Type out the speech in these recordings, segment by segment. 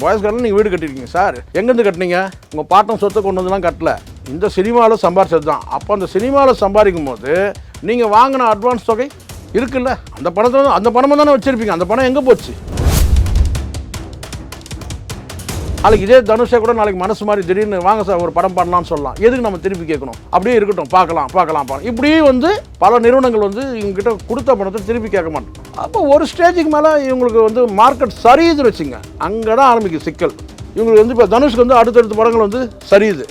Boys கார்டில் நீங்கள் வீடு கட்டிருக்கீங்க. சார் எங்கேருந்து கட்டினீங்க? உங்கள் பாட்டம் சொத்தை கொண்டு வந்துலாம் கட்டல. இந்த சினிமாவில் சம்பாரிச்சது தான். அப்போ அந்த சினிமாவில் சம்பாதிக்கும் போது நீங்கள் வாங்கின அட்வான்ஸ் தொகை இருக்குல்ல? அந்த பணத்தை அந்த பணமாக தானே வச்சுருப்பீங்க. அந்த பணம் எங்கே போச்சு? நாளைக்கு இதே தனுஷை கூட நாளைக்கு மனசு மாதிரி திடீர்னு வாங்க சார் ஒரு படம் பண்ணலாம்னு சொல்லலாம். எதுக்கு நம்ம திருப்பி கேட்கணும்? அப்படியே இருக்கட்டும் பார்க்கலாம் பார்க்கலாம் பார்க்கலாம். இப்படியே வந்து பல நிறுவனங்கள் வந்து இவங்ககிட்ட கொடுத்த பணத்தை திருப்பி கேட்க மாட்டோம். அப்போ ஒரு ஸ்டேஜுக்கு மேலே இவங்களுக்கு வந்து மார்க்கெட் சரியுது வச்சுங்க. அங்கே தான் ஆரம்பிக்கும் சிக்கல். இவங்களுக்கு வந்து இப்போ தனுஷ்க்கு வந்து அடுத்தடுத்த படங்கள் வந்து சரியுது.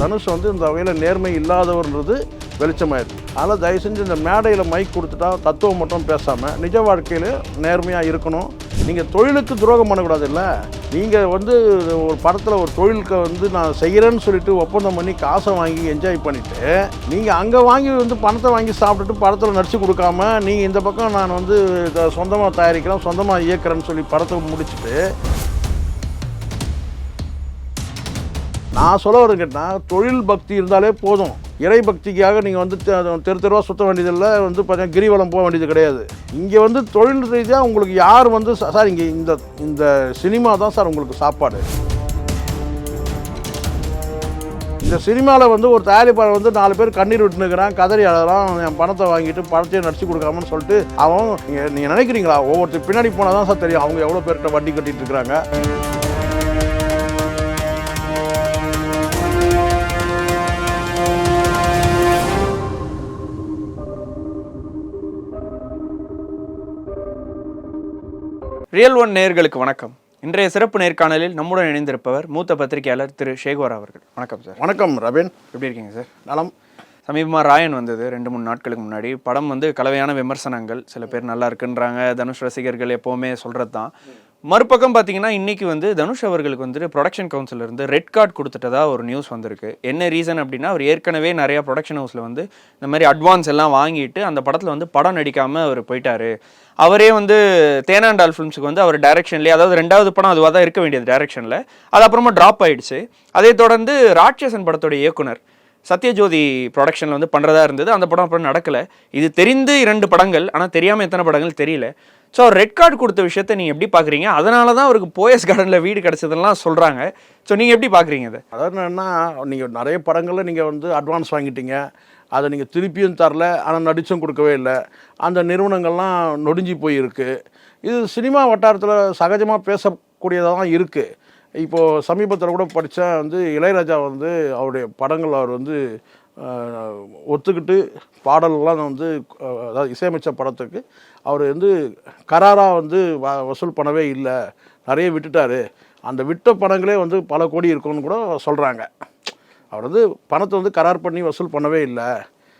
தனுஷ் வந்து இந்த வகையில் நேர்மை இல்லாதவர்ன்றது வெளிச்சமாயிருக்கு அதனால் தயவு செஞ்சு இந்த மேடையில் மைக் கொடுத்துட்டா தத்துவம் மட்டும் பேசாமல் நிஜ வாழ்க்கையில் நேர்மையாக இருக்கணும். நீங்கள் தொழிலுக்கு துரோகம் பண்ணக்கூடாது இல்லை நீங்கள் வந்து ஒரு படத்தில் ஒரு தொழிலுக்கு வந்து நான் செய்கிறேன்னு சொல்லிட்டு ஒப்பந்தம் பண்ணி காசை வாங்கி என்ஜாய் பண்ணிவிட்டு நீங்கள் அங்கே வாங்கி வந்து பணத்தை வாங்கி சாப்பிட்டுட்டு படத்தில் நடிச்சு கொடுக்காம நீங்கள் இந்த பக்கம் நான் வந்து சொந்தமாக தயாரிக்கிறேன் சொந்தமாக இயக்குறேன்னு சொல்லி படத்தை முடிச்சுட்டு நான் சொல்ல வரேன் கேட்டால் தொழில் பக்தி இருந்தாலே போதும். இறை பக்திக்காக நீங்கள் வந்து தெ- தெரு தெருவாக சுற்ற வேண்டியதில்லை வந்து பார்த்தீங்கன்னா கிரிவலம் போக வேண்டியது கிடையாது. இங்கே வந்து தொழில் ரீதியாக உங்களுக்கு யார் வந்து ச- சார் இங்கே இந்த இந்த சினிமா தான் சார் உங்களுக்கு சாப்பாடு. இந்த சினிமாவில் வந்து ஒரு தயாரிப்பாளர் வந்து நாலு பேர் கண்ணீர் விட்டுனுக்கிறான் கதறி அழறான் என் பணத்தை வாங்கிட்டு பணத்தையும் நடிச்சு கொடுக்காமன்னு சொல்லிட்டு அவன் நீங்கள் நீங்கள் நினைக்கிறீங்களா? ஒவ்வொருத்தர் பின்னாடி போனால் தான் சார் தெரியும் அவங்க எவ்வளோ பேர்கிட்ட வட்டி கட்டிட்டு இருக்கிறாங்க. ரியல் ஒன் நேயர்களுக்கு வணக்கம். இன்றைய சிறப்பு நேர்காணலில் நம்முடன் இணைந்திருப்பவர் மூத்த பத்திரிகையாளர் திரு சேகோர் அவர்கள். வணக்கம் சார் வணக்கம் ரபீன் எப்படி இருக்கீங்க சார் நலம். சமீபமாக ராயன் வந்தது ரெண்டு மூணு நாட்களுக்கு முன்னாடி. படம் வந்து கலவையான விமர்சனங்கள். சில பேர் நல்லா இருக்குன்றாங்க. தனுஷ் ரசிகர்கள் எப்போவுமே சொல்கிறது தான் மறுபக்கம் பார்த்தீங்கன்னா இன்றைக்கி வந்து தனுஷ் அவர்களுக்கு வந்துட்டு ப்ரொடக்ஷன் கவுன்சில் இருந்து ரெட் கார்டு கொடுத்துட்டதா ஒரு நியூஸ் வந்திருக்கு. என்ன ரீசன் அப்படின்னா அவர் ஏற்கனவே நிறையா ப்ரொடக்ஷன் ஹவுஸில் வந்து இந்த மாதிரி அட்வான்ஸ் எல்லாம் வாங்கிட்டு அந்த படத்தில் வந்து படம் நடிக்காமல் அவர் போயிட்டார். அவரே வந்து தேனாண்டால் ஃபிலிம்ஸுக்கு வந்து அவர் டைரக்ஷன்லேயே அதாவது ரெண்டாவது படம் அதுவாக தான் இருக்க வேண்டியது டைரக்ஷனில் அது அப்புறமா ட்ராப் ஆகிடுச்சு அதை தொடர்ந்து ராட்சசன் படத்தோட இயக்குனர் சத்யஜோதி ப்ரொடக்ஷனில் வந்து பண்ணுறதா இருந்தது. அந்த படம் அப்புறம் நடக்கலை. இது தெரிந்து இரண்டு படங்கள் ஆனால் தெரியாமல் எத்தனை படங்கள் தெரியல. ஸோ ரெட் கார்டு கொடுத்த விஷயத்தை நீங்கள் எப்படி பார்க்குறீங்க அதனால தான் அவருக்கு போயஸ் கார்டனில் வீடு கிடச்சதெல்லாம் சொல்கிறாங்க ஸோ நீங்கள் எப்படி பார்க்குறீங்க அதை அதாவது என்னென்னா நீங்கள் நிறைய படங்களில் நீங்கள் வந்து அட்வான்ஸ் வாங்கிட்டீங்க. அதை நீங்கள் திருப்பியும் தரல. ஆனால் நடிச்சும் கொடுக்கவே இல்லை. அந்த நிறுவனங்கள்லாம் நொடிஞ்சு போயிருக்கு. இது சினிமா வட்டாரத்தில் சகஜமாக பேசக்கூடியதாக தான் இருக்குது இப்போது சமீபத்தில் கூட படித்தா வந்து இளையராஜா வந்து அவருடைய படங்கள் அவர் வந்து ஒத்துக்கிட்டு பாடல்கள்லாம் வந்து அதாவது இசையமைச்ச படத்துக்கு அவர் வந்து கராராக வந்து வ வசூல் பண்ணவே இல்லை. நிறைய விட்டுட்டார். அந்த விட்ட படங்களே வந்து பல கோடி இருக்கும்னு கூட சொல்கிறாங்க அவர் வந்து பணத்தை வந்து கரார் பண்ணி வசூல் பண்ணவே இல்லை.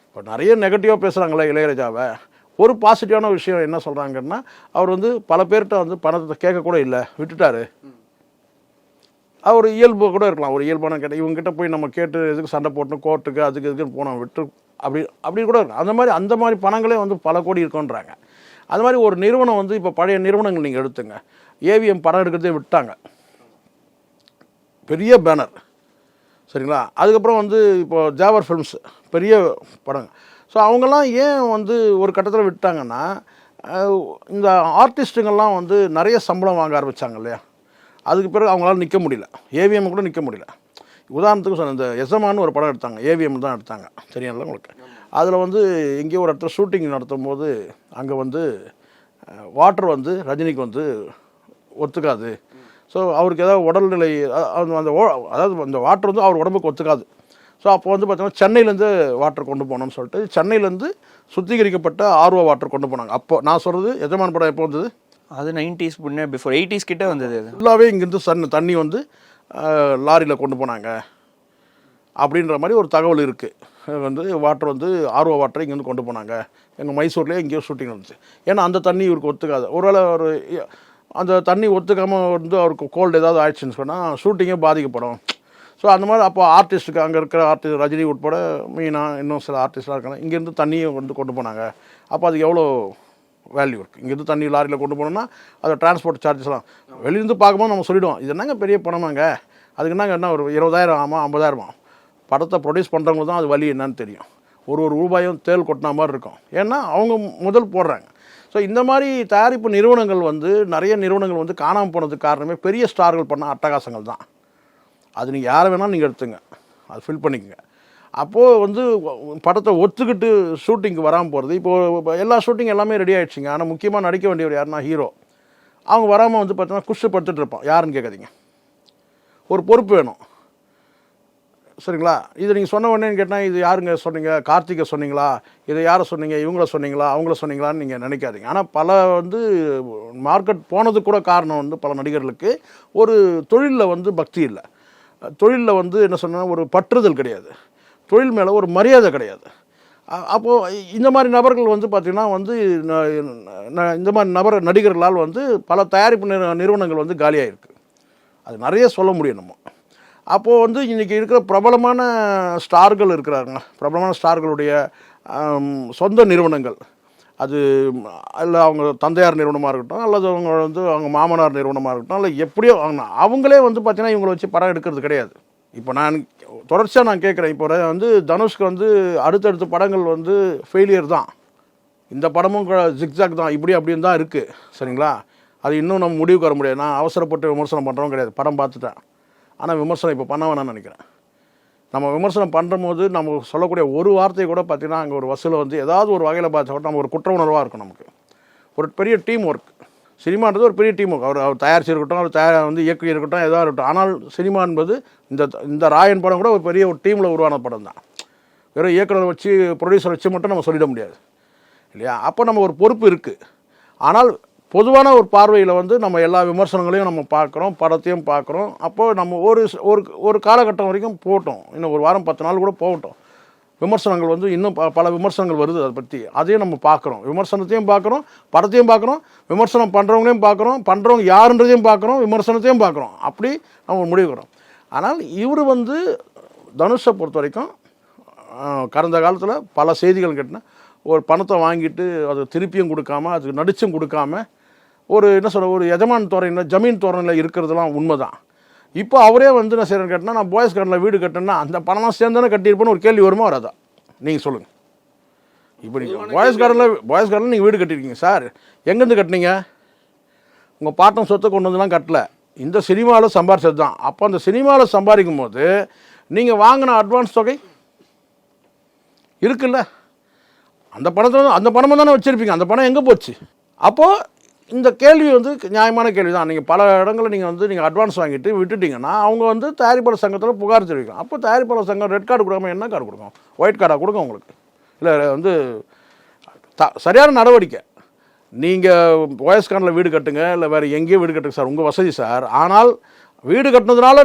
இப்போ நிறைய நெகட்டிவாக பேசுகிறாங்களே இளையராஜாவை. ஒரு பாசிட்டிவான விஷயம் என்ன சொல்கிறாங்கன்னா அவர் வந்து பல பேர்கிட்ட வந்து பணத்தை கேட்கக்கூட இல்லை. விட்டுட்டாரு. அவர் இயல்பு கூட இருக்கலாம். ஒரு இயல்பான கேட்ட இவங்ககிட்ட போய் நம்ம கேட்டு எதுக்கு சண்டை போட்டு கோர்ட்டுக்கு அதுக்கு இதுக்கு போனோம் விட்டு அப்படி அப்படி கூட இருக்கும் அந்த மாதிரி அந்த மாதிரி பணங்களே வந்து பல கோடி இருக்குன்றாங்க. அது மாதிரி ஒரு நிறுவனம் வந்து இப்போ பழைய நிறுவனங்கள் நீங்கள் எடுத்துங்க. ஏவிஎம் படம் எடுக்கிறதே விட்டாங்க. பெரிய பேனர். சரிங்களா? அதுக்கப்புறம் வந்து இப்போ ஜாவர் ஃபிலிம்ஸ் பெரிய படம். ஸோ அவங்கெல்லாம் ஏன் வந்து ஒரு கட்டத்தில் விட்டாங்கன்னா இந்த ஆர்டிஸ்ட்டுங்கள்லாம் வந்து நிறைய சம்பளம் வாங்க ஆரம்பித்தாங்க இல்லையா? அதுக்கு பிறகு அவங்களால நிற்க முடியல. ஏவிஎம் கூட நிற்க முடியல. உதாரணத்துக்கு சொன்ன இந்த எசமான்னு ஒரு படம் எடுத்தாங்க. ஏவிஎம் தான் எடுத்தாங்க. தெரியும்ல உங்களுக்கு? அதில் வந்து எங்கேயோ ஒரு இடத்துல ஷூட்டிங் நடத்தும் போது அங்கே வந்து வாட்டர் வந்து ரஜினிக்கு வந்து ஒத்துக்காது. ஸோ அவருக்கு ஏதாவது உடல்நிலை அந்த ஓ- அதாவது அந்த வாட்டர் வந்து அவர் உடம்புக்கு ஒத்துக்காது. ஸோ அப்போ வந்து பார்த்தீங்கன்னா சென்னையிலேருந்து வாட்டர் கொண்டு போகணும்னு சொல்லிட்டு சென்னையிலேருந்து சுத்திகரிக்கப்பட்ட ஆர்வ வாட்டர் கொண்டு போனாங்க. அப்போ நான் சொல்கிறது எஜமான் படம் எப்போ வந்தது? அது நைன்டிஸ் முன்னே பிஃபோர் எயிட்டிஸ் கிட்டே வந்தது அது. ஃபுல்லாகவே இங்கேருந்து சன் தண்ணி வந்து லாரியில் கொண்டு போனாங்க. அப்படின்ற மாதிரி ஒரு தகவல் இருக்குது வந்து வாட்டர் வந்து ஆர்வ வாட்டரை இங்கேருந்து கொண்டு போனாங்க. எங்கள் மைசூர்லேயே எங்கேயோ ஷூட்டிங் இருந்துச்சு ஏன்னா அந்த தண்ணி இவருக்கு ஒத்துக்காது. ஒருவேளை ஒரு அந்த தண்ணி ஒத்துக்காமல் வந்து அவருக்கு கோல்டு ஏதாவது ஆயிடுச்சுன்னு சொன்னால் ஷூட்டிங்கே பாதிக்கப்படும். ஸோ அந்த மாதிரி அப்போ ஆர்டிஸ்ட்டுக்கு அங்கே இருக்கிற ஆர்டிஸ்ட் ரஜினி உட்பட மீனா இன்னும் சில ஆர்டிஸ்ட்லாம் இருக்காங்க. இங்கேருந்து தண்ணியை வந்து கொண்டு போனாங்க. அப்போ அது எவ்வளோ வேல்யூ இருக்குது இங்கேருந்து தண்ணி லாரியில் கொண்டு போனோம்னா அதை டிரான்ஸ்போர்ட் சார்ஜஸ்லாம் வெளியிருந்து பார்க்கும்போது நம்ம சொல்லிடுவோம் இது என்னங்க பெரிய பணமாங்க? அதுக்கு என்னங்க என்ன ஒரு இருபதாயிரம் ஆமாம் ஐம்பதாயிரமா? படத்தை ப்ரொடியூஸ் பண்ணுறவங்க தான் அது வழி என்னன்னு தெரியும். ஒரு ஒரு ரூபாயும் தேல் கொட்டின மாதிரி இருக்கும். ஏன்னா அவங்க முதல் போடுறாங்க. ஸோ இந்த மாதிரி தயாரிப்பு நிறுவனங்கள் வந்து நிறைய நிறுவனங்கள் வந்து காணாமல் போனதுக்கு காரணமே பெரிய ஸ்டார்கள் பண்ண அட்டகாசங்கள் தான். அது நீங்கள் யாரை வேணாலும் நீங்கள் எடுத்துங்க. அது ஃபில் பண்ணிக்கங்க. அப்போது வந்து படத்தை ஒத்துக்கிட்டு ஷூட்டிங்க்கு வராமல் போகிறது இப்போது எல்லா ஷூட்டிங் எல்லாமே ரெடி ஆகிடுச்சிங்க ஆனால் முக்கியமாக நடிக்க வேண்டியவர் யாருன்னா ஹீரோ அவங்க வராமல் வந்து பார்த்தீங்கன்னா குஷ்டப்படுத்திட்டு இருப்பான். யாருன்னு கேட்காதீங்க ஒரு பொறுப்பு வேணும். சரிங்களா? இது நீங்கள் சொன்ன உடனே கேட்டால் இது யாருங்க சொன்னீங்க? கார்த்திகை சொன்னீங்களா? இதை யாரை சொன்னீங்க? இவங்கள சொன்னீங்களா? அவங்கள சொன்னீங்களான்னு நீங்கள் நினைக்காதீங்க. ஆனால் பல வந்து மார்க்கெட் போனதுக்கு கூட காரணம் வந்து பல நடிகர்களுக்கு ஒரு தொழிலில் வந்து பக்தி இல்லை. தொழிலில் வந்து என்ன சொன்னால் ஒரு பற்றுதல் கிடையாது. தொழில் மேலே ஒரு மரியாதை கிடையாது. அப்போது இந்த மாதிரி நபர்கள் வந்து பார்த்திங்கன்னா வந்து இந்த மாதிரி நபர் நடிகர்களால் வந்து பல தயாரிப்பு நிறுவனங்கள் வந்து காலியாயிருக்கு. அது நிறைய சொல்ல முடியும் நம்ம. அப்போது வந்து இன்றைக்கி இருக்கிற பிரபலமான ஸ்டார்கள் இருக்கிறாங்க பிரபலமான ஸ்டார்களுடைய சொந்த நிறுவனங்கள். அது இல்லை அவங்க தந்தையார் நிறுவனமாக இருக்கட்டும் அல்லது அவங்க வந்து அவங்க மாமனார் நிறுவனமாக இருக்கட்டும் இல்லை எப்படியோ அவங்க அவங்களே வந்து பார்த்திங்கன்னா இவங்களை வச்சு படம் எடுக்கிறது கிடையாது. இப்போ நான் தொடர்ச்சியாக நான் கேட்குறேன். இப்போ வந்து தனுஷ்க்கு வந்து அடுத்தடுத்த படங்கள் வந்து ஃபெயிலியர் தான். இந்த படமும் ஜிக்ஜாக் தான். இப்படி அப்படின்னு தான் இருக்குது சரிங்களா? அது இன்னும் நம்ம முடிவுக்கு வர முடியாது. நான் அவசரப்பட்டு விமர்சனம் பண்ணுறோம் கிடையாது. படம் பார்த்துட்டேன். ஆனால் விமர்சனம் இப்போ பண்ண வேணாம்னு நினைக்கிறேன்? நம்ம விமர்சனம் பண்ணும்போது நம்ம சொல்லக்கூடிய ஒரு வார்த்தையை கூட பார்த்தீங்கன்னா அங்கே ஒரு வசூலை வந்து ஏதாவது ஒரு வகையில் பார்த்தா கூட நம்ம ஒரு குற்ற உணர்வாக இருக்கும் நமக்கு. ஒரு பெரிய டீம் ஒர்க் சினிமான்றது ஒரு பெரிய டீம் அவர் அவர் தயாரிச்சு இருக்கட்டும் அவர் தயார் வந்து இயக்கி இருக்கட்டும் எதாக இருக்கட்டும். ஆனால் சினிமா என்பது இந்த இந்த ராயன் படம் கூட ஒரு பெரிய ஒரு டீமில் உருவான படம் தான். வெறும் இயக்குனர் வச்சு ப்ரொடியூசர் வச்சு மட்டும் நம்ம சொல்லிட முடியாது. இல்லையா? அப்போ நம்ம ஒரு பொறுப்பு இருக்குது ஆனால் பொதுவான ஒரு பார்வையில் வந்து நம்ம எல்லா விமர்சனங்களையும் நம்ம பார்க்குறோம் படத்தையும் பார்க்குறோம். அப்போது நம்ம ஒரு ஒரு ஒரு காலகட்டம் வரைக்கும் போகட்டும் இன்னும் ஒரு வாரம் பத்து நாள் கூட போகட்டும். விமர்சனங்கள் வந்து இன்னும் ப பல விமர்சனங்கள் வருது அதை பற்றி அதையும் நம்ம பார்க்குறோம். விமர்சனத்தையும் பார்க்குறோம் படத்தையும் பார்க்குறோம் விமர்சனம் பண்ணுறவங்களையும் பார்க்குறோம் பண்ணுறவங்க யாருன்றதையும் பார்க்குறோம் விமர்சனத்தையும் பார்க்குறோம். அப்படி நம்ம முடிவுக்கிறோம் ஆனால் இவர் வந்து தனுஷை பொறுத்த வரைக்கும் கடந்த காலத்தில் பல செய்திகள் கேட்டினா. ஒரு பணத்தை வாங்கிட்டு அதை திருப்பியும் கொடுக்காம அதுக்கு நடிச்சும் கொடுக்காம ஒரு என்ன சொல்கிற ஒரு எஜமான் தோரணையில் ஜமீன் தோரணையில் இருக்கிறதுலாம் உண்மைதான். இப்போ அவரே வந்து என்ன செய்யறேன்னு கேட்டினா நான் பாய்ஸ் கார்டனில் வீடு கட்டினேன்னா அந்த பணம்லாம் சேர்ந்தானே கட்டியிருப்பேன்னு ஒரு கேள்வி வருமா வராதா? நீங்கள் சொல்லுங்கள் இப்போ நீங்கள் பாய்ஸ் கார்டனில் பாய்ஸ் கார்டனில் நீங்கள் வீடு கட்டியிருக்கீங்க சார். எங்கேருந்து கட்டினீங்க? உங்கள் பாட்டம் சொத்தை கொண்டு வந்துலாம் கட்டல. இந்த சினிமாவில் சம்பாரிச்சது தான். அப்போ அந்த சினிமாவில் சம்பாதிக்கும் போது நீங்கள் வாங்கின அட்வான்ஸ் தொகை இருக்குல்ல? அந்த பணத்தை அந்த பணமாக தானே வச்சுருப்பீங்க. அந்த பணம் எங்கே போச்சு? அப்போது இந்த கேள்வி வந்து நியாயமான கேள்வி தான் நீங்கள் பல இடங்களில் நீங்கள் வந்து நீங்கள் அட்வான்ஸ் வாங்கிட்டு விட்டுட்டீங்கன்னா அவங்க வந்து தயாரிப்பாளர் சங்கத்தில் புகார் தெரிவிக்கும் அப்போ தயாரிப்பாளர் சங்கம் ரெட் கார்டு கொடுக்காம என்ன கார்டு கொடுக்கும்? ஒயிட் கார்டாக கொடுக்கும் உங்களுக்கு. இல்லை வந்து த சரியான நடவடிக்கை. நீங்கள் ஓஎஸ்கானில் வீடு கட்டுங்க இல்லை வேறு எங்கேயோ வீடு கட்டுங்க சார் உங்கள் வசதி சார். ஆனால் வீடு கட்டினதுனால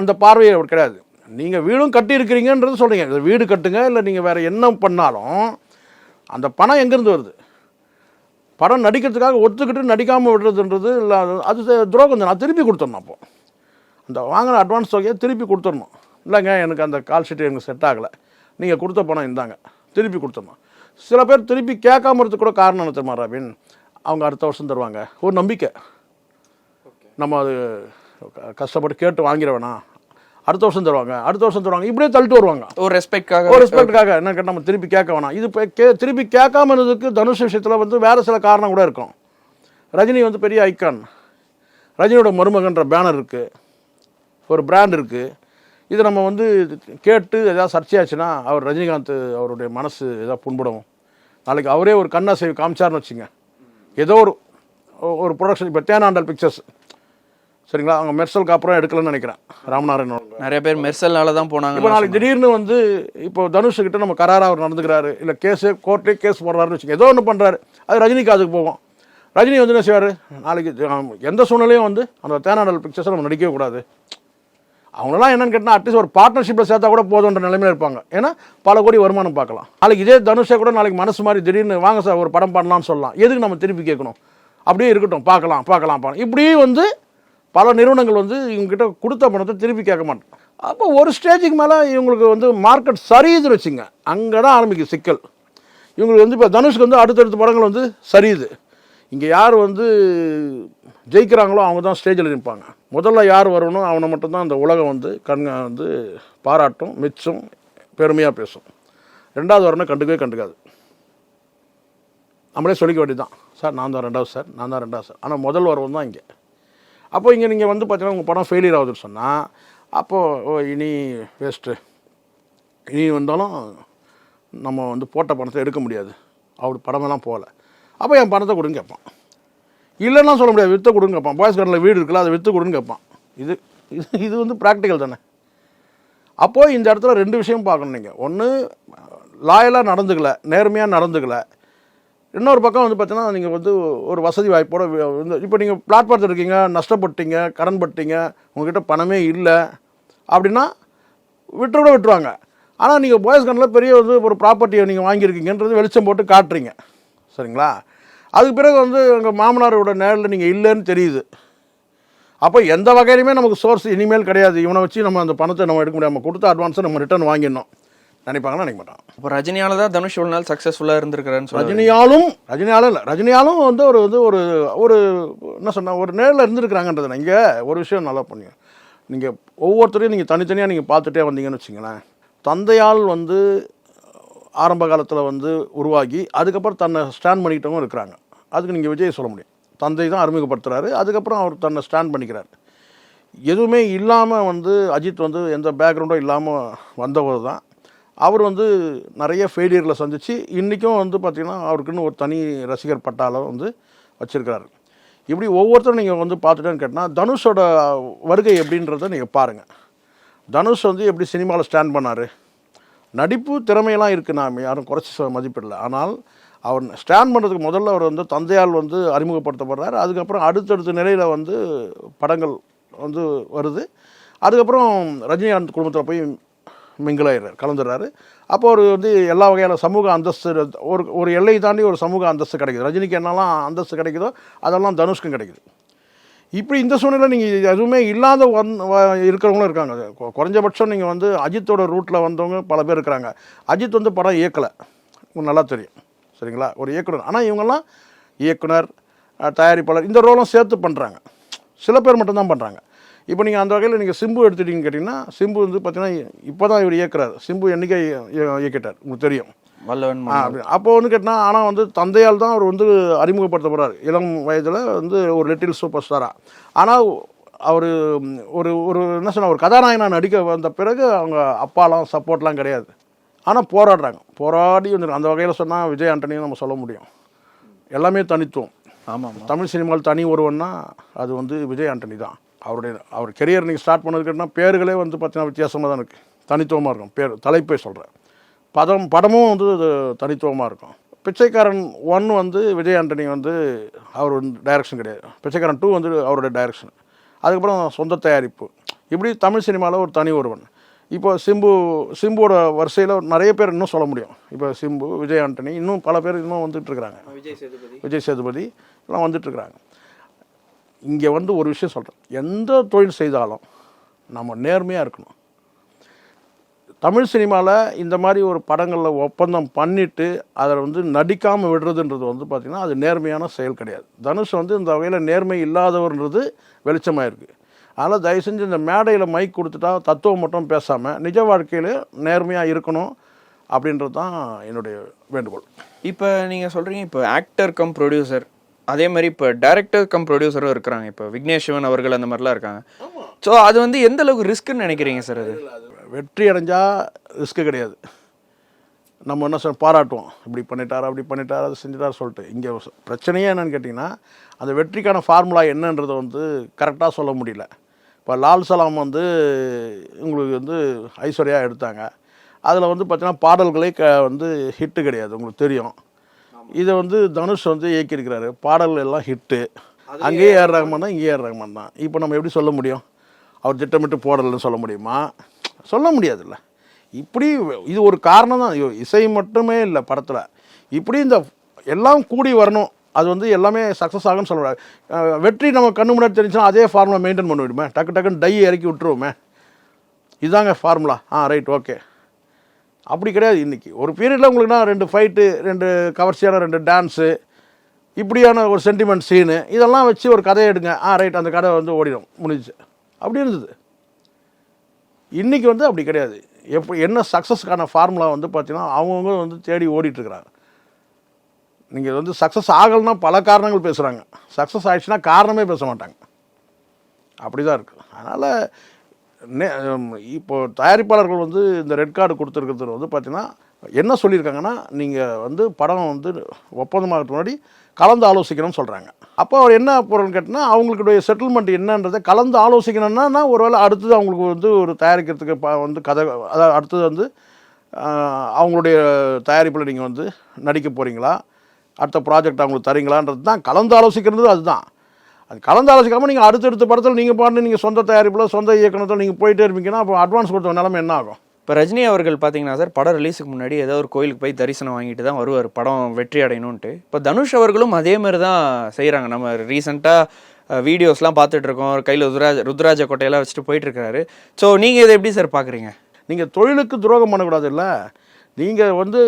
அந்த பார்வையை கிடையாது. நீங்கள் வீடும் கட்டி இருக்கிறீங்கன்றது சொல்கிறீங்க வீடு கட்டுங்க இல்லை நீங்கள் வேறு என்ன பண்ணாலும் அந்த பணம் எங்கேருந்து வருது? படம் நடிக்கிறதுக்காக ஒத்துக்கிட்டு நடிக்காமல் விடுறதுன்றது இல்லை அது- துரோகம் நான் திருப்பி கொடுத்துடணும் அப்போ. அந்த வாங்கின அட்வான்ஸ் தொகையை திருப்பி கொடுத்துடணும். இல்லைங்க எனக்கு அந்த கால் ஷீட் எனக்கு செட் ஆகலை. நீங்கள் கொடுத்த பணம் இந்தாங்க. திருப்பி கொடுத்துடணும். சில பேர் திருப்பி கேட்காம இருக்க கூட காரணம் என்ன தெரியுமா ராபின்? அவங்க அடுத்த வருஷம் தருவாங்க. ஒரு நம்பிக்கை. நம்ம அது கஷ்டப்பட்டு கேட்டு வாங்கிட வேணாம். அடுத்த வருஷம் தருவாங்க அடுத்த வருஷம் தருவாங்க இப்படியே தள்ளிட்டு வருவாங்க. ஒரு ரெஸ்பெக்ட்காக ஒரு ரெஸ்பெக்டுக்காக என்ன கேட்டால் நம்ம திருப்பி கேட்க வேணாம். இது இப்போ கே திருப்பி கேட்காம இருந்ததுக்கு தனுஷ் விஷயத்தில் வந்து வேறு சில காரணம் கூட இருக்கும். ரஜினி வந்து பெரிய ஐக்கான் ரஜினியோட மருமகன்ற பேனர் இருக்குது ஒரு பிராண்ட் இருக்குது இது நம்ம வந்து கேட்டு ஏதாவது சர்ச்சையாச்சுன்னா அவர் ரஜினிகாந்த் அவருடைய மனசு ஏதாவது புண்படும். நாளைக்கு அவரே ஒரு கண்ணாசை காமிச்சார்னு வச்சுங்க. ஏதோ ஒரு ஒரு ப்ரொடக்ஷன் இப்போ தேனாண்டல் பிக்சர்ஸ் சரிங்களா? அவங்க மெர்சலுக்கு அப்புறம் எடுக்கலன்னு நினைக்கிறேன். ராமநாராயணன். நிறைய பேர் மெர்சல்னால தான் இப்போ போனாங்க நாளைக்கு திடீர்னு வந்து இப்போ தனுஷ் கிட்ட நம்ம கராரா அவர் நடந்துக்கிறாரு. இல்லை கேஸு கோர்ட்டே கேஸ் போடுறாருன்னு வச்சுக்கோங்க. ஏதோ ஒன்று பண்ணுறாரு அது ரஜினிக்கு அதுக்கு போகும் ரஜினி வந்து என்ன செய்வார்? நாளைக்கு எந்த சூழ்நிலையும் வந்து அந்த தேனாடல் பிக்சர்ஸை நம்ம நடிக்கவே கூடாது. அவங்களாம் என்னன்னு கேட்டால் அட்லீஸ்ட் ஒரு பார்ட்னர்ஷிப்பில் சேர்த்தா கூட போதுன்ற நிலைமையில இருப்பாங்க. ஏன்னா பல கோடி வருமானம் பார்க்கலாம். நாளைக்கு இதே தனுஷை கூட நாளைக்கு மனசு மாதிரி திடீர்னு வாங்க சார் ஒரு படம் பண்ணலாம்னு சொல்லலாம். எதுக்கு நம்ம திருப்பி கேட்கணும்? அப்படியே இருக்கட்டும். பார்க்கலாம் பார்க்கலாம் பார்க்கலாம். இப்படியே வந்து பல நிறுவனங்கள் வந்து இவங்ககிட்ட கொடுத்த பணத்தை திருப்பி கேட்க மாட்டோம் அப்போ ஒரு ஸ்டேஜுக்கு மேலே இவங்களுக்கு வந்து மார்க்கெட் சரியுதுன்னு வச்சுங்க. அங்கே தான் ஆரம்பிக்கும் சிக்கல். இவங்களுக்கு வந்து இப்போ தனுஷ்க்கு வந்து அடுத்தடுத்த படங்கள் வந்து சரியுது. இங்கே யார் வந்து ஜெயிக்கிறாங்களோ அவங்க தான் ஸ்டேஜில் நிற்பாங்க. முதல்ல யார் வரணும் அவனை மட்டும்தான் அந்த உலகம் வந்து கண்க வந்து பாராட்டும் மிச்சம் பெருமையாக பேசும். ரெண்டாவது வரணும் கண்டுக்கவே கண்டுக்காது. நம்மளே சொல்லிக்க வேண்டியதுதான். சார் நான் தான் ரெண்டாவது சார் நான் தான் ரெண்டாவது சார். ஆனால் முதல் வரவன் தான் இங்கே. அப்போ இங்கே நீங்கள் வந்து பார்த்தீங்கன்னா உங்கள் படம் ஃபெயிலியர் ஆகுதுன்னு சொன்னால் அப்போது ஓ இனி வேஸ்ட்டு இனி வந்தாலும் நம்ம வந்து போட்ட பணத்தை எடுக்க முடியாது. அவர் படமெல்லாம் போகல. அப்போ என் பணத்தை கொடுங்க கேட்பான் இல்லைன்னா சொல்ல முடியாது. விற்று கொடுங்க கேட்பான் பாய்ஸ் கார்டில் வீடு இருக்குல்ல அதை விற்று கொடுங்க கேட்பான் இது இது இது வந்து ப்ராக்டிக்கல் தானே. அப்போது இந்த இடத்துல ரெண்டு விஷயம் பார்க்கணும் நீங்கள் ஒன்று லாயலாக நடந்துக்கல நேர்மையாக நடந்துக்கலை. இன்னொரு பக்கம் வந்து பார்த்தீங்கன்னா நீங்கள் வந்து ஒரு வசதி வாய்ப்போட வந்து இப்போ நீங்கள் பிளாட்ஃபார்த்தில் இருக்கீங்க நஷ்டப்பட்டீங்க கடன் பட்டீங்க உங்ககிட்ட பணமே இல்லை அப்படின்னா விட்டு கூட விட்டுருவாங்க ஆனால் நீங்கள் பாய்ஸ் கண்ணில் பெரிய வந்து ஒரு ப்ராப்பர்ட்டியை நீங்கள் வாங்கியிருக்கீங்கன்றது வெளிச்சம் போட்டு காட்டுறீங்க. சரிங்களா? அதுக்கு பிறகு வந்து எங்கள் மாமனாரோட நேரில் நீங்கள் இல்லைன்னு தெரியுது. அப்போ எந்த வகையிலுமே நமக்கு சோர்ஸ் இனிமேல் கிடையாது. இவனை வச்சு நம்ம அந்த பணத்தை நம்ம எடுக்க முடியாமல் கொடுத்த அட்வான்ஸை நம்ம ரிட்டர்ன் வாங்கிடணும். நினைப்பாங்கன்னா நினைக்க மாட்டாங்க இப்போ ரஜினியால தான் தனுஷ் நாள் சக்ஸஸ்ஃபுல்லாக இருந்திருக்கிறான்னு ரஜினியாலும் ரஜினியாலும் இல்லை ரஜினியாலும் வந்து ஒரு வந்து ஒரு ஒரு என்ன சொன்ன ஒரு நேரில் இருந்திருக்கிறாங்கன்றது இங்கே ஒரு விஷயம் நல்லா பண்ணுங்க நீங்கள் ஒவ்வொருத்தரையும் நீங்கள் தனித்தனியாக நீங்கள் பார்த்துட்டே வந்தீங்கன்னு வச்சுங்களேன் தந்தையால் வந்து ஆரம்ப காலத்தில் வந்து உருவாகி அதுக்கப்புறம் தன்னை ஸ்டாண்ட் பண்ணிக்கிட்டவங்க இருக்கிறாங்க. அதுக்கு நீங்கள் விஜய் சொல்ல முடியும். தந்தை தான் அறிமுகப்படுத்துறாரு அதுக்கப்புறம் அவர் தன்னை ஸ்டாண்ட் பண்ணிக்கிறார். எதுவுமே இல்லாமல் வந்து அஜித் வந்து எந்த பேக்ரவுண்டும் இல்லாமல் வந்தவர் தான் அவர் வந்து நிறைய ஃபெயிலியரில் சந்திச்சு இன்றைக்கும் வந்து பார்த்திங்கன்னா அவருக்குன்னு ஒரு தனி ரசிகர் பட்டாளம் வந்து வச்சுருக்கிறாரு. இப்படி ஒவ்வொருத்தரும் நீங்கள் வந்து பார்த்துட்டேன்னு கேட்டால் தனுஷோட வருகை எப்படின்றத நீங்கள் பாருங்கள் தனுஷ் வந்து எப்படி சினிமாவில் ஸ்டாண்ட் பண்ணார்? நடிப்பு திறமையெல்லாம் இருக்குது நாம் யாரும் குறைச்சி மதிப்பிடல. ஆனால் அவர் ஸ்டாண்ட் பண்ணுறதுக்கு முதல்ல அவர் வந்து தந்தையால் வந்து அறிமுகப்படுத்தப்படுறாரு. அதுக்கப்புறம் அடுத்தடுத்த நிலையில் வந்து படங்கள் வந்து வருது. அதுக்கப்புறம் ரஜினிகாந்த் குடும்பத்தில் போய் மிங்கிலாயிடுறார் கலந்துடுறாரு. அப்போ அவர் வந்து எல்லா வகையான சமூக அந்தஸ்து ஒரு ஒரு எல்லை தாண்டி ஒரு சமூக அந்தஸ்து கிடைக்குது. ரஜினிக்கு என்னெல்லாம் அந்தஸ்து கிடைக்குதோ அதெல்லாம் தனுஷ்க்கும் கிடைக்குது. இப்படி இந்த சூழ்நிலை நீங்கள் எதுவுமே இல்லாத வந் வ- இருக்கிறவங்களும் இருக்காங்க. குறைஞ்சபட்சம் நீங்கள் வந்து அஜித்தோட ரூட்டில் வந்தவங்க பல பேர் இருக்கிறாங்க. அஜித் வந்து படம் இயக்கலை. உங்களுக்கு நல்லா தெரியும். சரிங்களா? ஒரு இயக்குனர். ஆனால் இவங்கெல்லாம் இயக்குனர் தயாரிப்பாளர் இந்த ரோலும் சேர்த்து பண்ணுறாங்க சில பேர் மட்டும்தான் பண்ணுறாங்க இப்போ நீங்கள் அந்த வகையில் நீங்கள் சிம்பு எடுத்துட்டீங்கன்னு கேட்டிங்கன்னா சிம்பு வந்து பார்த்தீங்கன்னா இப்போ தான் இவர் இயக்குறாரு. சிம்பு என்னைக்கே இய- இயக்கிட்டார்? உங்களுக்கு தெரியும். வல்லவன் அப்போ வந்து கேட்டினா ஆனால் வந்து தந்தையால் தான் அவர் வந்து அறிமுகப்படுத்தப்படுறார் இளம் வயதில் வந்து ஒரு லிட்டில் சூப்பர் ஸ்டாராக ஆனால் அவர் ஒரு ஒரு என்ன சொன்ன ஒரு கதாநாயகனாக நடிக்க வந்த பிறகு அவங்க அப்பாலாம் சப்போர்ட்லாம் கிடையாது. ஆனால் போராடுறாங்க. போராடி வந்து அந்த வகையில் சொன்னால் விஜய் ஆண்டனியும் நம்ம சொல்ல முடியும். எல்லாமே தனித்துவம். ஆமாம். தமிழ் சினிமாவில் தனி ஒருவன்னா அது வந்து விஜய் ஆண்டனி தான். அவருடைய அவர் கெரியர் நீங்கள் ஸ்டார்ட் பண்ணதுக்குன்னா பேர்களே வந்து பார்த்தீங்கன்னா வித்தியாசமாக தான் இருக்குது தனித்துவமாக இருக்கும். பேர் தலைப்பே சொல்கிறேன் படம் படமும் வந்து அது தனித்துவமாக இருக்கும். பிச்சைக்காரன் ஒன் வந்து விஜய் ஆண்டனி வந்து அவர் டைரக்ஷன் கிடையாது. பிச்சைக்காரன் டூ வந்து அவரோட டைரக்ஷன் அதுக்கப்புறம் சொந்த தயாரிப்பு. இப்படி தமிழ் சினிமாவில் ஒரு தனி ஒருவன். இப்போ சிம்பு சிம்புவோட வரிசையில் நிறைய பேர் இன்னும் சொல்ல முடியும். இப்போ சிம்பு விஜய் ஆண்டனி இன்னும் பல பேர் இன்னும் வந்துட்டு இருக்கிறாங்க. விஜய் சேதுபதி. விஜய் சேதுபதி எல்லாம் வந்துட்டுருக்குறாங்க இங்கே வந்து ஒரு விஷயம் சொல்கிறேன் எந்த தொழில் செய்தாலும் நம்ம நேர்மையாக இருக்கணும். தமிழ் சினிமாவில் இந்த மாதிரி ஒரு படங்களில் ஒப்பந்தம் பண்ணிவிட்டு அதில் வந்து நடிக்காமல் விடுறதுன்றது வந்து பார்த்திங்கன்னா அது நேர்மையான செயல் கிடையாது. தனுஷ் வந்து இந்த வகையில் நேர்மை இல்லாதவர்ன்றது வெளிச்சமாக இருக்குது அதனால் தயவு செஞ்சு இந்த மேடையில் மைக் கொடுத்துட்டா தத்துவம் மட்டும் பேசாமல் நிஜ வாழ்க்கையில் நேர்மையாக இருக்கணும் அப்படின்றது தான் என்னுடைய வேண்டுகோள். இப்போ நீங்கள் சொல்கிறீங்க இப்போ ஆக்டர் கம் ப்ரொடியூசர் அதே மாதிரி இப்போ டைரக்டர் கம் ப்ரொடியூசரும் இருக்கிறாங்க. இப்போ விக்னேஷ் சிவன் அவர்கள் அந்த மாதிரிலாம் இருக்காங்க. ஸோ அது வந்து எந்த அளவுக்கு ரிஸ்க்குன்னு நினைக்கிறீங்க சார் அது? வெற்றி அடைஞ்சால் ரிஸ்க்கு கிடையாது. நம்ம என்ன சொல்ல பாராட்டுவோம். இப்படி பண்ணிட்டார் அப்படி பண்ணிட்டார் அது செஞ்சிட்டார் சொல்லிட்டு. இங்கே பிரச்சனையே என்னன்னு கேட்டிங்கன்னா அந்த வெற்றிக்கான ஃபார்முலா என்னன்றதை வந்து கரெக்டாக சொல்ல முடியல. இப்போ லால் சலாம் வந்து உங்களுக்கு வந்து ஐஸ்வர்யா எடுத்தாங்க. அதில் வந்து பார்த்தீங்கன்னா பாடல்களே க வந்து ஹிட்டு கிடையாது. உங்களுக்கு தெரியும். இதை வந்து தனுஷ் வந்து இயக்கியிருக்கிறாரு. பாடல்கள் எல்லாம் ஹிட்டு அங்கேயே ஏர் ரஹ்மான் தான் இங்கேயே ஏர் ரஹ்மான் தான். இப்போ நம்ம எப்படி சொல்ல முடியும்? அவர் திட்டமிட்டு போடலன்னு சொல்ல முடியுமா? சொல்ல முடியாதுல்ல. இப்படி இது ஒரு காரணம் தான். ஐயோ, இசை மட்டுமே இல்லை படத்தில். இப்படி இந்த எல்லாம் கூடி வரணும். அது வந்து எல்லாமே சக்ஸஸ் ஆகும்னு சொல்ல முடியாது. வெற்றி நம்ம கண்ணு முன்னாடி தெரிஞ்சுன்னா அதே ஃபார்முலா மெயின்டைன் பண்ண விடுமே டக்கு டக்குன்னு டை இறக்கி விட்டுருவோமே? இதாங்க ஃபார்முலா ஆ ரைட் ஓகே அப்படி கிடையாது இன்றைக்கி ஒரு பீரியடில் உங்களுக்குனா ரெண்டு ஃபைட்டு ரெண்டு கவர்ச்சியான ரெண்டு டான்ஸு இப்படியான ஒரு சென்டிமெண்ட் சீனு இதெல்லாம் வச்சு ஒரு கதையை எடுங்க. ஆ ரைட் அந்த கதை வந்து ஓடிடும். முடிஞ்சுச்சு. அப்படி இருந்தது. இன்றைக்கி வந்து அப்படி கிடையாது. எப்போ என்ன சக்ஸஸ்க்கான ஃபார்முலா வந்து பார்த்தீங்கன்னா அவங்கவுங்க வந்து தேடி ஓடிட்டுருக்குறாங்க. நீங்கள் வந்து சக்ஸஸ் ஆகலைன்னா பல காரணங்கள் பேசுகிறாங்க சக்ஸஸ் ஆயிடுச்சுன்னா காரணமே பேச மாட்டாங்க. அப்படி தான் இருக்குது அதனால் நே இப்போ தயாரிப்பாளர்கள் வந்து இந்த ரெட் கார்டு கொடுத்துருக்கிறது வந்து பார்த்தீங்கன்னா என்ன சொல்லியிருக்காங்கன்னா நீங்கள் வந்து படம் வந்து ஒப்பந்தமாகறதுக்கு முன்னாடி கலந்து ஆலோசிக்கணும்னு சொல்கிறாங்க அப்போ அவர் என்ன பொருள்னு கேட்டினா அவங்களுடைய செட்டில்மெண்ட் என்னன்றதை கலந்து ஆலோசிக்கணும்னா ஒருவேளை அடுத்தது அவங்களுக்கு வந்து ஒரு தயாரிக்கிறதுக்கு வந்து கதை அதாவது அடுத்தது வந்து அவங்களுடைய தயாரிப்பில் நீங்கள் வந்து நடிக்க போகிறீங்களா அடுத்த ப்ராஜெக்ட் அவங்களுக்கு தரீங்களான்றது தான் கலந்து ஆலோசிக்கிறது அதுதான். அது கலந்து ஆலோசிக்காமல் நீங்கள் அடுத்தடுத்த படத்தில் நீங்கள் பாட்டு நீங்கள் சொந்த தயாரிப்பில் சொந்த இயக்கணத்தில் நீங்கள் போயிட்டே இருப்பீங்கன்னா அப்போ அட்வான்ஸ் கொடுத்த நிலைமை என்ன ஆகும்? இப்போ ரஜினி அவர்கள் பார்த்தீங்கன்னா சார் படம் ரிலீஸுக்கு முன்னாடி ஏதோ ஒரு கோயிலுக்கு போய் தரிசனம் வாங்கிட்டு தான் வருவார் படம் வெற்றி அடையணும்ன்ட்டு. இப்போ தனுஷ் அவர்களும் அதே மாதிரி தான் செய்கிறாங்க நம்ம ரீசெண்டாக வீடியோஸ்லாம் பார்த்துட்டு இருக்கோம். கையில் ருத்ராஜ ருத்ராஜ கொட்டையெல்லாம் வச்சுட்டு போயிட்டு இருக்காரு. ஸோ நீங்கள் இதை எப்படி சார் பார்க்குறீங்க நீங்கள் தொழிலுக்கு துரோகம் பண்ணக்கூடாது இல்லை. நீங்கள் வந்து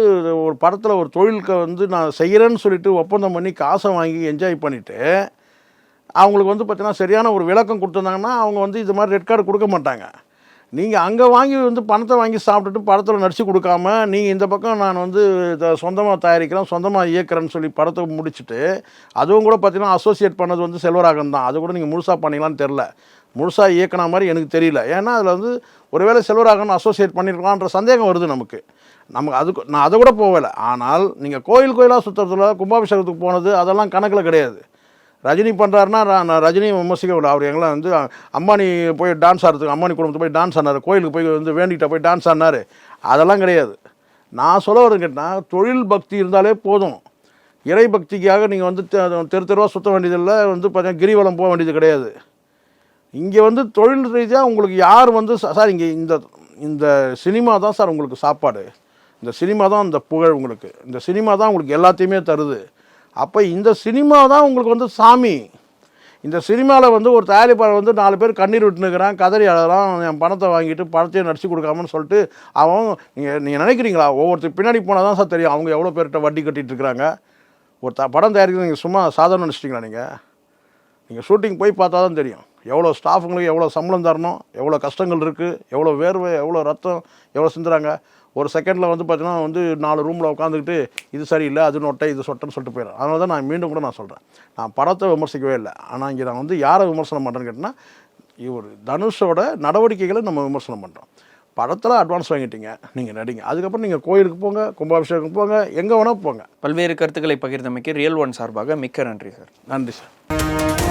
ஒரு படத்தில் ஒரு தொழிலுக்கு வந்து நான் செய்கிறேன்னு சொல்லிட்டு ஒப்பந்தம் பண்ணி காசை வாங்கி என்ஜாய் பண்ணிவிட்டு அவங்களுக்கு வந்து பார்த்தீங்கன்னா சரியான ஒரு விளக்கம் கொடுத்துருந்தாங்கன்னா அவங்க வந்து இது மாதிரி ரெட் கார்டு கொடுக்க மாட்டாங்க. நீங்கள் அங்கே வாங்கி வந்து பணத்தை வாங்கி சாப்பிட்டுட்டு படத்தில் நடித்து கொடுக்காம நீங்கள் இந்த பக்கம் நான் வந்து சொந்தமாக தயாரிக்கிறேன் சொந்தமாக இயக்குறேன்னு சொல்லி படத்தை முடிச்சுட்டு அதுவும் கூட பார்த்தீங்கன்னா அசோசியேட் பண்ணது வந்து செல்வராகன் தான். அது கூட நீங்கள் முழுசாக பண்ணீங்களான்னு தெரில முழுசாக இயக்கின மாதிரி எனக்கு தெரியல. ஏன்னா அதில் வந்து ஒருவேளை செல்வராகன் அசோசியேட் பண்ணியிருக்கலான்ற சந்தேகம் வருது நமக்கு. நமக்கு அதுக்கு நான் அதை கூட போகலை. ஆனால் நீங்கள் கோயில் கோயிலாக சுற்றுறதுல கும்பாபிஷேகத்துக்கு போனது அதெல்லாம் கணக்கில் கிடையாது. ரஜினி பண்ணுறாருன்னா நான் ரஜினி விமர்சிக்க விட அவர் எங்களாம் வந்து அம்பானி போய் டான்ஸ் ஆடுறதுக்கு அம்பானி குடும்பத்துக்கு போய் டான்ஸ் ஆனார் கோயிலுக்கு போய் வந்து வேண்டிகிட்ட போய் டான்ஸ் ஆடினார். அதெல்லாம் கிடையாது. நான் சொல்ல வரேன் கேட்டால் தொழில் பக்தி இருந்தாலே போதும். இறை பக்திக்காக நீங்கள் வந்து தெ- தெரு தெருவாக சுற்ற வேண்டியதில்லை வந்து பார்த்தீங்கன்னா கிரிவலம் போக வேண்டியது கிடையாது. இங்கே வந்து தொழில் ரீதியாக உங்களுக்கு யார் வந்து ச- சார் இங்கே இந்த இந்த சினிமா தான் சார் உங்களுக்கு சாப்பாடு. இந்த சினிமா தான் இந்த புகழ் உங்களுக்கு. இந்த சினிமா தான் உங்களுக்கு எல்லாத்தையுமே தருது. அப்போ இந்த சினிமா தான் உங்களுக்கு வந்து சாமி. இந்த சினிமாவில் வந்து ஒரு தயாரிப்பாளர் வந்து நாலு பேர் கண்ணீர் விட்டுனுக்கிறான் கதறி அழலாம் என் பணத்தை வாங்கிட்டு பணத்தையும் நடிச்சு கொடுக்காமன்னு சொல்லிட்டு அவன் நீங்கள் நீங்கள் நினைக்கிறீங்களா? ஒவ்வொருத்தர் பின்னாடி போனால் தான் சார் தெரியும் அவங்க எவ்வளோ பேர்கிட்ட வட்டி கட்டிகிட்டு இருக்கிறாங்க ஒரு த படம் தயாரிக்கிறது நீங்கள் சும்மா சாதாரண நினச்சிட்டிங்களா நீங்கள் நீங்கள் ஷூட்டிங் போய் பார்த்தா தான் தெரியும். எவ்வளோ ஸ்டாஃபுங்களுக்கு எவ்வளோ சம்பளம் தரணும் எவ்வளோ கஷ்டங்கள் இருக்குது எவ்வளோ வேர்வை எவ்வளோ ரத்தம் எவ்வளோ சிந்துறாங்க. ஒரு செகண்டில் வந்து பார்த்தீங்கன்னா வந்து நாலு ரூமில் உட்காந்துக்கிட்டு இது சரியில்லை அது நொட்டை இது சொட்டைன்னு சொல்லிட்டு போயிடும் அதனால தான் நான் மீண்டும் கூட நான் சொல்கிறேன் நான் படத்தை விமர்சிக்கவே இல்லை. ஆனால் இங்கே நான் வந்து யாரை விமர்சனம் பண்ணுறேன்னு கேட்டிங்கன்னா இவர் தனுஷோட நடவடிக்கைகளை நம்ம விமர்சனம் பண்ணுறோம் படத்தில் அட்வான்ஸ் வாங்கிட்டீங்க நீங்கள் நடிங்க. அதுக்கப்புறம் நீங்கள் கோயிலுக்கு போங்க கும்பாபிஷேகம் போங்க எங்கே வேணால் போங்க. பல்வேறு கருத்துக்களை பகிர்ந்தமைக்கு ரியல் ஒன் சார்பாக மிக்க நன்றி சார். நன்றி சார்.